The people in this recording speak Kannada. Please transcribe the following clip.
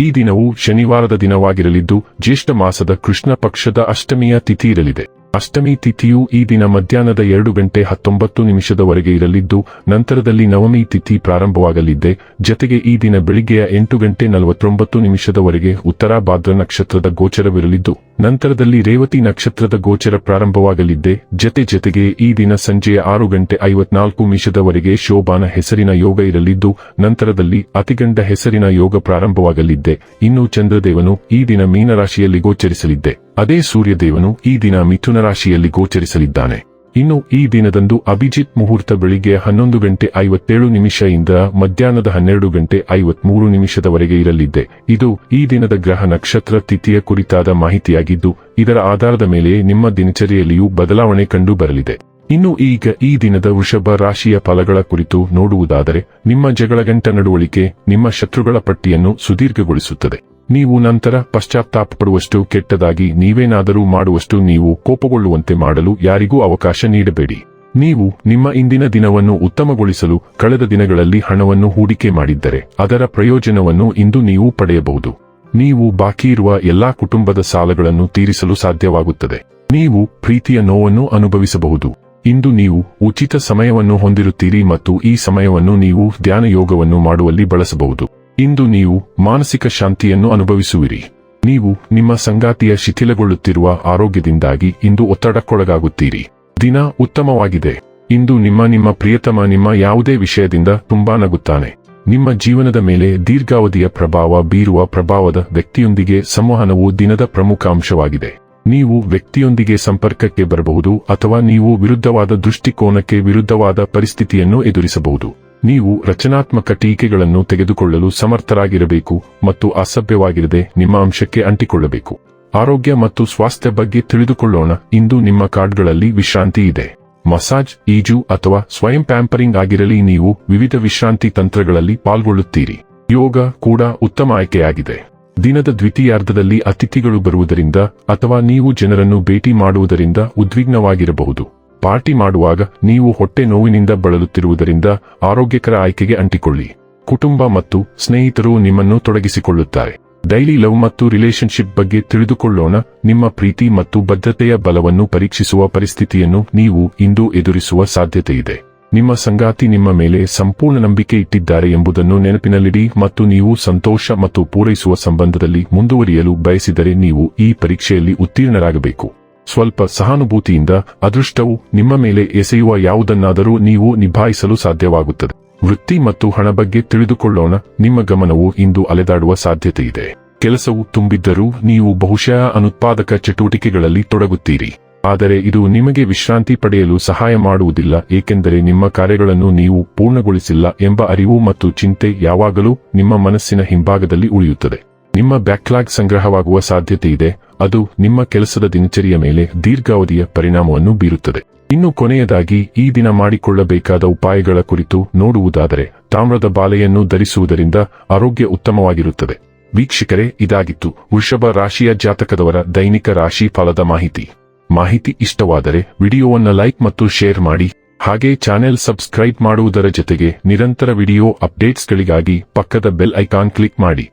ಈ ದಿನವು ಶನಿವಾರದ ದಿನವಾಗಿರಲಿದ್ದು ಜ್ಯೇಷ್ಠ ಮಾಸದ ಕೃಷ್ಣ ಪಕ್ಷದ ಅಷ್ಟಮಿಯ ತಿಥಿ ಇರಲಿದೆ. ಅಷ್ಟಮಿ ತಿಥಿಯು ಈ ದಿನ ಮಧ್ಯಾಹ್ನದ ಎರಡು ಗಂಟೆ ಹತ್ತೊಂಬತ್ತು ನಿಮಿಷದವರೆಗೆ ಇರಲಿದ್ದು, ನಂತರದಲ್ಲಿ ನವಮಿ ತಿಥಿ ಪ್ರಾರಂಭವಾಗಲಿದ್ದೆ. ಜತೆಗೆ ಈ ದಿನ ಬೆಳಿಗ್ಗೆಯ ಎಂಟು ಗಂಟೆ ನಲವತ್ತೊಂಬತ್ತು ನಿಮಿಷದವರೆಗೆ ಉತ್ತರ ಭಾದ್ರ ನಕ್ಷತ್ರದ ಗೋಚರವಿರಲಿದ್ದು, ನಂತರದಲ್ಲಿ ರೇವತಿ ನಕ್ಷತ್ರದ ಗೋಚರ ಪ್ರಾರಂಭವಾಗಲಿದ್ದೆ. ಜತೆ ಜತೆಗೆ ಈ ದಿನ ಸಂಜೆಯ ಆರು ಗಂಟೆ ಐವತ್ನಾಲ್ಕು ನಿಮಿಷದವರೆಗೆ ಶೋಭಾನ ಹೆಸರಿನ ಯೋಗ ಇರಲಿದ್ದು, ನಂತರದಲ್ಲಿ ಅತಿಗಂಡ ಹೆಸರಿನ ಯೋಗ ಪ್ರಾರಂಭವಾಗಲಿದ್ದೆ. ಇನ್ನು ಚಂದ್ರದೇವನು ಈ ದಿನ ಮೀನರಾಶಿಯಲ್ಲಿ ಗೋಚರಿಸಲಿದ್ದೆ. ಅದೇ ಸೂರ್ಯದೇವನು ಈ ದಿನ ಮಿಥುನ ರಾಶಿಯಲ್ಲಿ ಗೋಚರಿಸಲಿದ್ದಾನೆ. ಇನ್ನು ಈ ದಿನದಂದು ಅಭಿಜಿತ್ ಮುಹೂರ್ತ ಬೆಳಿಗ್ಗೆ ಹನ್ನೊಂದು ಗಂಟೆ ಐವತ್ತೇಳು ನಿಮಿಷದಿಂದ ಮಧ್ಯಾಹ್ನದ ಹನ್ನೆರಡು ಗಂಟೆ ಐವತ್ಮೂರು ನಿಮಿಷದವರೆಗೆ ಇರಲಿದ್ದೆ. ಇದು ಈ ದಿನದ ಗ್ರಹ ನಕ್ಷತ್ರ ತಿಥಿಯ ಕುರಿತಾದ ಮಾಹಿತಿಯಾಗಿದ್ದು, ಇದರ ಆಧಾರದ ಮೇಲೆ ನಿಮ್ಮ ದಿನಚರಿಯಲ್ಲಿಯೂ ಬದಲಾವಣೆ ಕಂಡು ಬರಲಿದೆ. ಇನ್ನು ಈಗ ಈ ದಿನದ ವೃಷಭ ರಾಶಿಯ ಫಲಗಳ ಕುರಿತು ನೋಡುವುದಾದರೆ, ನಿಮ್ಮ ಜಗಳಗಂಟ ನಡವಳಿಕೆ ನಿಮ್ಮ ಶತ್ರುಗಳ ಪಟ್ಟಿಯನ್ನು ಸುದೀರ್ಘಗೊಳಿಸುತ್ತದೆ. ನೀವು ನಂತರ ಪಶ್ಚಾತ್ತಾಪ ಪಡುವಷ್ಟು ಕೆಟ್ಟದಾಗಿ ನೀವೇನಾದರೂ ಮಾಡುವಷ್ಟು ನೀವು ಕೋಪಗೊಳ್ಳುವಂತೆ ಮಾಡಲು ಯಾರಿಗೂ ಅವಕಾಶ ನೀಡಬೇಡಿ. ನೀವು ನಿಮ್ಮ ಇಂದಿನ ದಿನವನ್ನು ಉತ್ತಮಗೊಳಿಸಲು ಕಳೆದ ದಿನಗಳಲ್ಲಿ ಹಣವನ್ನು ಹೂಡಿಕೆ ಮಾಡಿದ್ದರೆ ಅದರ ಪ್ರಯೋಜನವನ್ನು ಇಂದು ನೀವು ಪಡೆಯಬಹುದು. ನೀವು ಬಾಕಿ ಇರುವ ಎಲ್ಲಾ ಕುಟುಂಬದ ಸಾಲಗಳನ್ನು ತೀರಿಸಲು ಸಾಧ್ಯವಾಗುತ್ತದೆ. ನೀವು ಪ್ರೀತಿಯ ನೋವನ್ನು ಅನುಭವಿಸಬಹುದು. ಇಂದು ನೀವು ಉಚಿತ ಸಮಯವನ್ನು ಹೊಂದಿರುತ್ತೀರಿ ಮತ್ತು ಈ ಸಮಯವನ್ನು ನೀವು ಧ್ಯಾನ ಯೋಗವನ್ನು ಮಾಡುವಲ್ಲಿ ಬಳಸಬಹುದು. ಇಂದು ನೀವು ಮಾನಸಿಕ ಶಾಂತಿಯನ್ನು ಅನುಭವಿಸುವಿರಿ. ನೀವು ನಿಮ್ಮ ಸಂಗಾತಿಯ ಶಿಥಿಲಗೊಳ್ಳುತ್ತಿರುವ ಆರೋಗ್ಯದಿಂದಾಗಿ ಇಂದು ಒತ್ತಡಕ್ಕೊಳಗಾಗುತ್ತೀರಿ. ದಿನ ಉತ್ತಮವಾಗಿದೆ. ಇಂದು ನಿಮ್ಮ ನಿಮ್ಮ ಪ್ರಿಯತಮ ನಿಮ್ಮ ಯಾವುದೇ ವಿಷಯದಿಂದ ತುಂಬಾ ನಗುತ್ತಾನೆ. ನಿಮ್ಮ ಜೀವನದ ಮೇಲೆ ದೀರ್ಘಾವಧಿಯ ಪ್ರಭಾವ ಬೀರುವ ಪ್ರಭಾವದ ವ್ಯಕ್ತಿಯೊಂದಿಗೆ ಸಂವಹನವು ದಿನದ ಪ್ರಮುಖ ಅಂಶವಾಗಿದೆ. ನೀವು ವ್ಯಕ್ತಿಯೊಂದಿಗೆ ಸಂಪರ್ಕಕ್ಕೆ ಬರಬಹುದು ಅಥವಾ ನೀವು ವಿರುದ್ಧವಾದ ದೃಷ್ಟಿಕೋನಕ್ಕೆ ವಿರುದ್ಧವಾದ ಪರಿಸ್ಥಿತಿಯನ್ನು ಎದುರಿಸಬಹುದು. ನೀವು ರಚನಾತ್ಮಕ ಟೀಕೆಗಳನ್ನು ತೆಗೆದುಕೊಳ್ಳಲು ಸಮರ್ಥರಾಗಿರಬೇಕು ಮತ್ತು ಅಸಭ್ಯವಾಗಿರದೆ ನಿಮ್ಮ ಅಂಶಕ್ಕೆ ಅಂಟಿಕೊಳ್ಳಬೇಕು. ಆರೋಗ್ಯ ಮತ್ತು ಸ್ವಾಸ್ಥ್ಯ ಬಗ್ಗೆ ತಿಳಿದುಕೊಳ್ಳೋಣ. ಇಂದು ನಿಮ್ಮ ಕಾರ್ಡ್ಗಳಲ್ಲಿ ವಿಶ್ರಾಂತಿ ಇದೆ. ಮಸಾಜ್, ಈಜು ಅಥವಾ ಸ್ವಯಂ ಪ್ಯಾಂಪರಿಂಗ್ ಆಗಿರಲಿ ನೀವು ವಿವಿಧ ವಿಶ್ರಾಂತಿ ತಂತ್ರಗಳಲ್ಲಿ ಪಾಲ್ಗೊಳ್ಳುತ್ತೀರಿ. ಯೋಗ ಕೂಡ ಉತ್ತಮ ಆಯ್ಕೆಯಾಗಿದೆ. ದಿನದ ದ್ವಿತೀಯಾರ್ಧದಲ್ಲಿ ಅತಿಥಿಗಳು ಬರುವುದರಿಂದ ಅಥವಾ ನೀವು ಜನರನ್ನು ಭೇಟಿ ಮಾಡುವುದರಿಂದ ಉದ್ವಿಗ್ನವಾಗಿರಬಹುದು. ಪಾರ್ಟಿ ಮಾಡುವಾಗ ನೀವು ಹೊಟ್ಟೆ ನೋವಿನಿಂದ ಬಳಲುತ್ತಿರುವುದರಿಂದ ಆರೋಗ್ಯಕರ ಆಯ್ಕೆಗೆ ಅಂಟಿಕೊಳ್ಳಿ. ಕುಟುಂಬ ಮತ್ತು ಸ್ನೇಹಿತರು ನಿಮ್ಮನ್ನು ತೊಡಗಿಸಿಕೊಳ್ಳುತ್ತಾರೆ. ಡೈಲಿ ಲವ್ ಮತ್ತು ರಿಲೇಶನ್ಶಿಪ್ ಬಗ್ಗೆ ತಿಳಿದುಕೊಳ್ಳೋಣ. ನಿಮ್ಮ ಪ್ರೀತಿ ಮತ್ತು ಬದ್ಧತೆಯ ಬಲವನ್ನು ಪರೀಕ್ಷಿಸುವ ಪರಿಸ್ಥಿತಿಯನ್ನು ನೀವು ಇಂದು ಎದುರಿಸುವ ಸಾಧ್ಯತೆಯಿದೆ ನಿಮ್ಮ ಸಂಗಾತಿ ನಿಮ್ಮ ಮೇಲೆ ಸಂಪೂರ್ಣ ನಂಬಿಕೆ ಇಟ್ಟಿದ್ದಾರೆ ಎಂಬುದನ್ನು ನೆನಪಿನಲ್ಲಿಡಿ ಮತ್ತು ನೀವು ಸಂತೋಷ ಮತ್ತು ಪೂರೈಸುವ ಸಂಬಂಧದಲ್ಲಿ ಮುಂದುವರಿಯಲು ಬಯಸಿದರೆ ನೀವು ಈ ಪರೀಕ್ಷೆಯಲ್ಲಿ ಉತ್ತೀರ್ಣರಾಗಬೇಕು. ಸ್ವಲ್ಪ ಸಹಾನುಭೂತಿಯಿಂದ ಅದೃಷ್ಟವು ನಿಮ್ಮ ಮೇಲೆ ಎಸೆಯುವ ಯಾವುದನ್ನಾದರೂ ನೀವು ನಿಭಾಯಿಸಲು ಸಾಧ್ಯವಾಗುತ್ತದೆ. ವೃತ್ತಿ ಮತ್ತು ಹಣ ಬಗ್ಗೆ ತಿಳಿದುಕೊಳ್ಳೋಣ. ನಿಮ್ಮ ಗಮನವು ಇಂದು ಅಲೆದಾಡುವ ಸಾಧ್ಯತೆ ಇದೆ ಕೆಲಸವು ತುಂಬಿದ್ದರೂ ನೀವು ಬಹುಶಃ ಅನುತ್ಪಾದಕ ಚಟುವಟಿಕೆಗಳಲ್ಲಿ ತೊಡಗುತ್ತೀರಿ. ಆದರೆ ಇದು ನಿಮಗೆ ವಿಶ್ರಾಂತಿ ಪಡೆಯಲು ಸಹಾಯ ಮಾಡುವುದಿಲ್ಲ, ಏಕೆಂದರೆ ನಿಮ್ಮ ಕಾರ್ಯಗಳನ್ನು ನೀವು ಪೂರ್ಣಗೊಳಿಸಿಲ್ಲ ಎಂಬ ಅರಿವು ಮತ್ತು ಚಿಂತೆ ಯಾವಾಗಲೂ ನಿಮ್ಮ ಮನಸ್ಸಿನ ಹಿಂಭಾಗದಲ್ಲಿ ಉಳಿಯುತ್ತದೆ. ನಿಮ್ಮ ಬ್ಯಾಕ್ಲಾಗ್ ಸಂಗ್ರಹವಾಗುವ ಸಾಧ್ಯತೆ ಇದೆ, ಅದು ನಿಮ್ಮ ಕೆಲಸದ ದಿನಚರಿಯ ಮೇಲೆ ದೀರ್ಘಾವಧಿಯ ಪರಿಣಾಮವನ್ನು ಬೀರುತ್ತದೆ. ಇನ್ನು ಕೊನೆಯದಾಗಿ, ಈ ದಿನ ಮಾಡಿಕೊಳ್ಳಬೇಕಾದ ಉಪಾಯಗಳ ಕುರಿತು ನೋಡುವುದಾದರೆ, ತಾಮ್ರದ ಬಾಲೆಯನ್ನು ಧರಿಸುವುದರಿಂದ ಆರೋಗ್ಯ ಉತ್ತಮವಾಗಿರುತ್ತದೆ. ವೀಕ್ಷಕರೇ, ಇದಾಗಿತ್ತು ವೃಷಭ ರಾಶಿಯ ಜಾತಕದವರ ದೈನಿಕ ರಾಶಿ ಫಲದ ಮಾಹಿತಿ. ಮಾಹಿತಿ ಇಷ್ಟವಾದರೆ ವಿಡಿಯೋವನ್ನು ಲೈಕ್ ಮತ್ತು ಶೇರ್ ಮಾಡಿ, ಹಾಗೆ ಚಾನೆಲ್ ಸಬ್ಸ್ಕ್ರೈಬ್ ಮಾಡುವುದರ ಜೊತೆಗೆ ನಿರಂತರ ವಿಡಿಯೋ ಅಪ್ಡೇಟ್ಸ್ಗಳಿಗಾಗಿ ಪಕ್ಕದ ಬೆಲ್ ಐಕಾನ್ ಕ್ಲಿಕ್ ಮಾಡಿ.